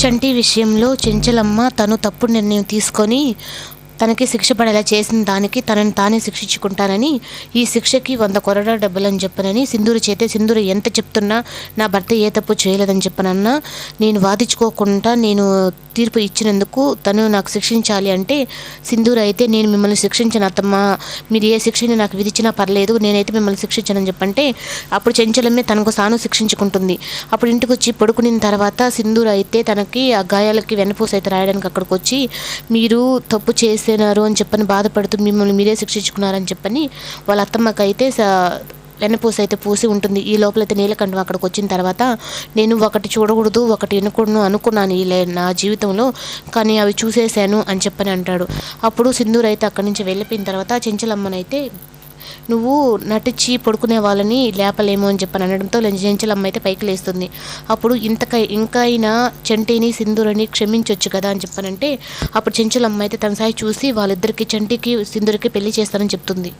చంటి విషయంలో చెంచలమ్మ తను తప్పుడు నిర్ణయం తీసుకొని తనకి శిక్ష పడేలా చేసిన దానికి తనని తానే శిక్షించుకుంటానని ఈ శిక్షకి వంద కొరడా డబ్బులని చెప్పనని సింధూరు చేతే సింధూరు ఎంత చెప్తున్నా నా భర్త ఏ తప్పు చేయలేదని చెప్పనన్నా నేను వాదించుకోకుండా నేను తీర్పు ఇచ్చినందుకు తను నాకు శిక్షించాలి అంటే సింధూరు అయితే నేను మిమ్మల్ని శిక్షించిన అత్తమ్మ. మీరు ఏ శిక్షని నాకు విధించినా పర్లేదు నేనైతే మిమ్మల్ని శిక్షించనని చెప్పంటే అప్పుడు చెంచలమే తనకు సాను శిక్షించుకుంటుంది. అప్పుడు ఇంటికి వచ్చి పడుకునిన తర్వాత సింధూరు అయితే తనకి ఆ గాయాలకి వెనపూస అయితే రాయడానికి అక్కడికి వచ్చి మీరు తప్పు చేసి చేసినారు అని చెప్పని బాధపడుతూ మిమ్మల్ని మీరే శిక్షించుకున్నారని చెప్పని వాళ్ళ అత్తమ్మకి అయితే స- అయితే పూసి ఉంటుంది. ఈ లోపల అయితే నీలకంఠం అక్కడికి వచ్చిన తర్వాత నేను ఒకటి చూడకూడదు ఒకటి వినకూడను అనుకున్నాను ఈ లే- నా జీవితంలో. కానీ అవి చూసేశాను అని చెప్పని అంటాడు. అప్పుడు సింధూర్ అయితే అక్కడి నుంచి వెళ్ళిపోయిన తర్వాత చెంచలమ్మనైతే నువ్వు నటించి పడుకునే వాళ్ళని లేపలేమో అని చెప్పని అనడంతో చెంచలమ్మ అయితే పైకి లేస్తుంది. అప్పుడు ఇంతకై ఇంకా అయినా చంటిని సింధూరని క్షమించొచ్చు కదా అని చెప్పనంటే అప్పుడు చెంచులమ్మ అయితే తన సాయి చూసి వాళ్ళిద్దరికి చంటికి సింధూరికి పెళ్ళి చేస్తానని చెప్తుంది.